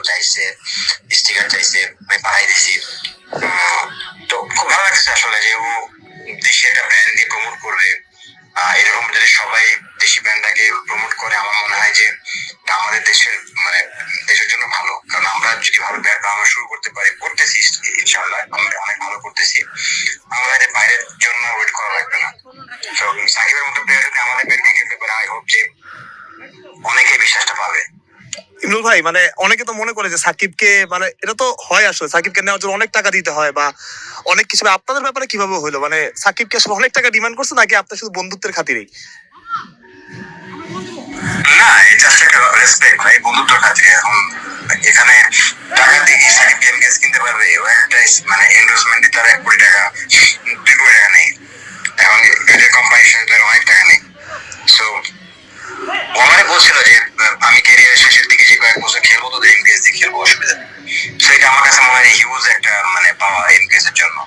চাইছে স্টিকার চাইছে ইমরুল ভাই মানে অনেকে তো মনে করে যে সাকিবকে মানে এটা তো হয় আসলে, সাকিবকে নেওয়ার জন্য অনেক টাকা দিতে হয় বা অনেক কিছু। আপনাদের ব্যাপারে কীভাবে হইল মানে সাকিবকে আসলে অনেক টাকা ডিমান্ড করছে নাকি আপনার শুধু বন্ধুত্বের খাতিরেই? না এটা রেসপেক্ট ভাই বন্ধুত্ব খাতিরে। এখন এখানে টাকা দিয়ে সাকিব গেম কিনতে পারবে। একটা মানে ইনভেস্টমেন্টে তার এক কোটি টাকা দুই কোটি টাকা নেই। এখন এটা কোম্পানির সাথে অনেক টাকা নেই। সো ও আমারে বলছিল যে, আমি ক্যারিয়ার কয়েক বছর খেলব তো এমবিএস দিয়ে খেলব, অসুবিধা নেই। সেটা আমার কাছে মনে হয় হিউজ একটা মানে পাওয়া এমবিএস এর জন্য।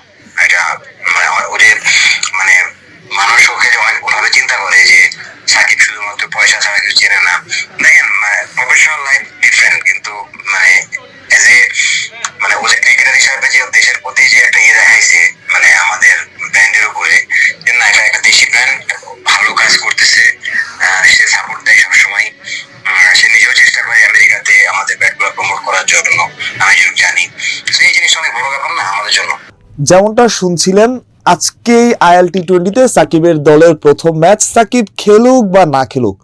যেমনটা শুনছিলেন, আজকেই আইএল টি টোয়েন্টিতে সাকিবের দলের প্রথম ম্যাচ সাকিব খেলুক বা না খেলুক।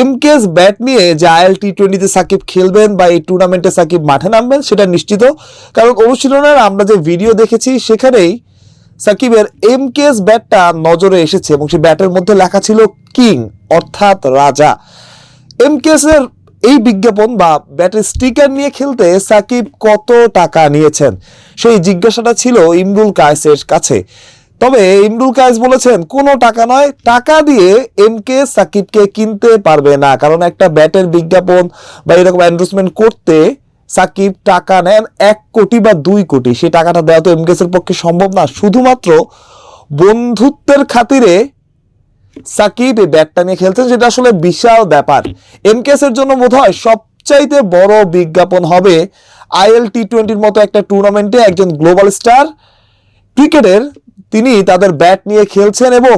এমকেএস ব্যাট নিয়ে যে আইএল টি টোয়েন্টিতে সাকিব খেলবেন বা এই টুর্নামেন্টে সাকিব মাঠে নামবেন, সেটা নিশ্চিত। কারণ অনুশীলনের আমরা যে ভিডিও দেখেছি, সেখানেই সাকিবের এমকেএস ব্যাটটা নজরে এসেছে এবং সেই ব্যাটের মধ্যে লেখা ছিল কিং, অর্থাৎ রাজা। এমকেএস এর এই বিজ্ঞাপন বা ব্যাটের স্টিকার নিয়ে খেলতে সাকিব কত টাকা নিয়েছেন? সেই জিজ্ঞাসাটা ছিল ইমরুল কায়েসের কাছে। তবে ইমরুল কায়েস বলেছেন, কোনো টাকা নয়, টাকা দিয়ে এমকে সাকিবকে কিনতে পারবে না। কারণ একটা ব্যাটের বিজ্ঞাপন বা এরকম অ্যান্ডোসমেন্ট করতে সাকিব টাকা নেন এক কোটি বা দুই কোটি। সেই টাকাটা দেওয়া তো এমকেএস এর পক্ষে সম্ভব না। শুধুমাত্র বন্ধুত্বের খাতিরে সাকিব এই ব্যাটটা নিয়ে খেলছেন সেটা আসলে বিশাল ব্যাপার। এমকেএস এর জন্য বোধ হয় সবচাইতে বড় বিজ্ঞাপন হবে আইএল টি টোয়েন্টির মতো একটা টুর্নামেন্টে একজন গ্লোবাল স্টার ক্রিকেটের তিনি তাদের ব্যাট নিয়ে খেলছেন এবং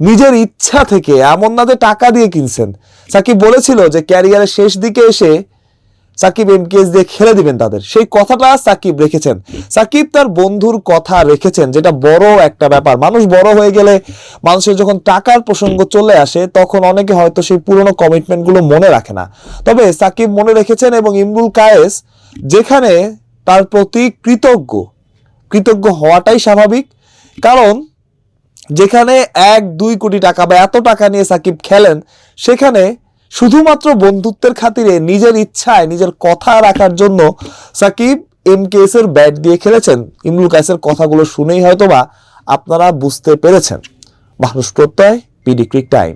নিজের ইচ্ছা থেকে এমন না যে টাকা দিয়ে কিনছেন। সাকিব বলেছিল যে ক্যারিয়ারের শেষ দিকে এসে সাকিব এমকেএস দিয়ে খেলে দিবেন তাদের। সেই কথাটা সাকিব রেখেছেন। সাকিব তার বন্ধুর কথা রেখেছেন, যেটা বড় একটা ব্যাপার। মানুষ বড় হয়ে গেলে মানুষের যখন টাকার প্রসঙ্গ চলে আসে, তখন অনেকে হয়তো সেই পুরনো কমিটমেন্টগুলো মনে রাখে না। তবে সাকিব মনে রেখেছেন এবং ইমরুল কায়েস, যেখানে তার প্রতি কৃতজ্ঞ কৃতজ্ঞ হওয়াটাই স্বাভাবিক। কারণ যেখানে এক দুই কোটি টাকা বা এত টাকা নিয়ে সাকিব খেলেন, সেখানে শুধুমাত্র বন্ধুত্বের খাতিরে নিজের ইচ্ছায় নিজের কথা রাখার জন্য সাকিব এম এর ব্যাট দিয়ে খেলেছেন। ইমরুল কায়েসের কথাগুলো শুনেই হয়তোবা আপনারা বুঝতে পেরেছেন। মানুষ প্রত্যয়, পিডি ক্রিক টাইম।